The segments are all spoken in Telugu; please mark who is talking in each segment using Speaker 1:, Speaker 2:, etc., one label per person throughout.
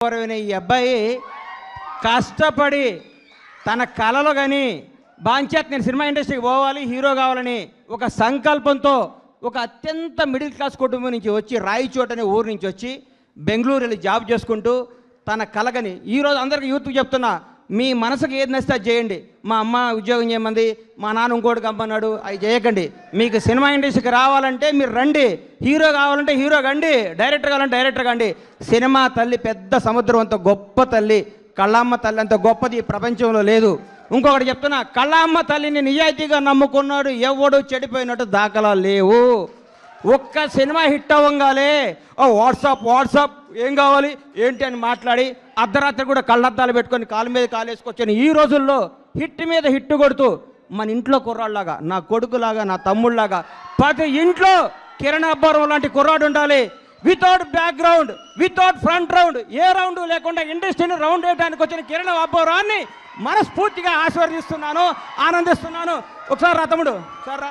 Speaker 1: గౌరవైన ఈ అబ్బాయి కష్టపడి తన కళలు కానీ బాంచేత్ నేను సినిమా ఇండస్ట్రీకి పోవాలి హీరో కావాలని ఒక సంకల్పంతో ఒక అత్యంత మిడిల్ క్లాస్ కుటుంబం నుంచి వచ్చి రాయిచోట అనే ఊరు నుంచి వచ్చి బెంగళూరు వెళ్ళి జాబ్ చేసుకుంటూ తన కలగని ఈరోజు అందరికీ యూత్కి చెప్తున్నా మీ మనసుకు ఏది నచ్చితే అది చేయండి. మా అమ్మ ఉద్యోగం చేయమంది మా నాన్న ఇంకోటి కమ్మన్నాడు అవి చేయకండి. మీకు సినిమా ఇండస్ట్రీకి రావాలంటే మీరు రండి. హీరో కావాలంటే హీరో కండి డైరెక్టర్ కావాలంటే డైరెక్టర్ కండి. సినిమా తల్లి పెద్ద సముద్రం అంత గొప్ప తల్లి కళ్ళమ్మ తల్లి అంత గొప్పది ఈ ప్రపంచంలో లేదు. ఇంకొకటి చెప్తున్నా కళ్ళమ్మ తల్లిని నిజాయితీగా నమ్ముకున్నాడు ఎవడు చెడిపోయినట్టు దాఖలా లేవు. ఒక్క సినిమా హిట్ అవ్వగానే ఓ వాట్సాప్ వాట్సాప్ ఏం కావాలి ఏంటి అని మాట్లాడి అర్ధరాత్రి కూడా కళ్ళద్దాలు పెట్టుకొని కాలు మీద కాలేసుకొచ్చాను ఈ రోజుల్లో హిట్ మీద హిట్ కొడుతూ మన ఇంట్లో కుర్రాళ్ళలాగా నా కొడుకులాగా నా తమ్ముళ్ళలాగా ప్రతి ఇంట్లో కిరణ్ అబ్బారం లాంటి కుర్రాడు ఉండాలి. Without background without front round ఏ రౌండ్ లేకుండా ఇండస్ట్రీని రౌండ్ వేయడానికి వచ్చిన కిరణ్ అబ్బారాన్ని మనస్ఫూర్తిగా ఆశీర్వదిస్తున్నాను ఆనందిస్తున్నాను. ఒకసారి రా తమ్ముడు సార్ రా.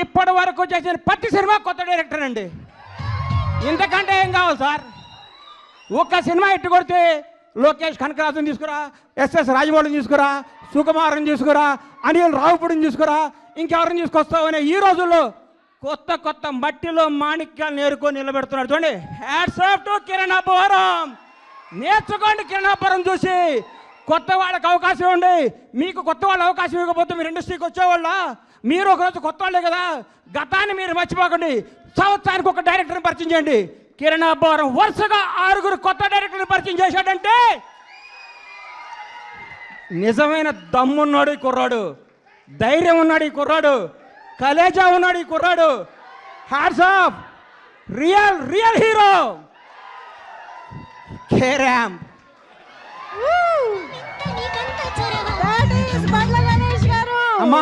Speaker 1: ఇప్పటి వరకు చేసిన ప్రతి సినిమా కొత్త డైరెక్టర్ అండి. ఇంతకంటే ఏం కావాలి సార్? ఒక్క సినిమా ఇట్టు కొడితే లోకేష్ కనకరాజుని తీసుకురా ఎస్ఎస్ రాజమౌళిని తీసుకురా సుకుమారుని తీసుకురా అనిల్ రావుపుడిని తీసుకురా ఇంకెవరిని తీసుకొస్తావు అనే ఈ రోజుల్లో కొత్త కొత్త మట్టిలో మాణిక్యాలు నేర్కొని నిలబెడుతున్నాడు చూడండి. Hats off to Kiran Abbavaram. నేర్చుకోండి కిరణ్ అబ్బవరం చూసి. కొత్త వాళ్ళకి అవకాశం ఉంది. మీకు కొత్త వాళ్ళ అవకాశం ఇవ్వకపోతే మీరు ఇండస్ట్రీకి వచ్చేవాళ్ళ? మీరు ఒకరోజు కొత్త వాళ్ళే కదా గతాన్ని మీరు మర్చిపోకండి. సంవత్సరానికి ఒక డైరెక్టర్ని పరిచయం చేయండి. కిరణ్ అబ్బవరం వరుసగా ఆరుగురు కొత్త డైరెక్టర్ని పరిచయం చేశాడంటే నిజమైన దమ్మున్నాడు ఈ కుర్రాడు ధైర్యం ఉన్నాడు ఈ కుర్రాడు కలేజా ఉన్నాడు ఈ కుర్రాడు. Hats off real real hero carrom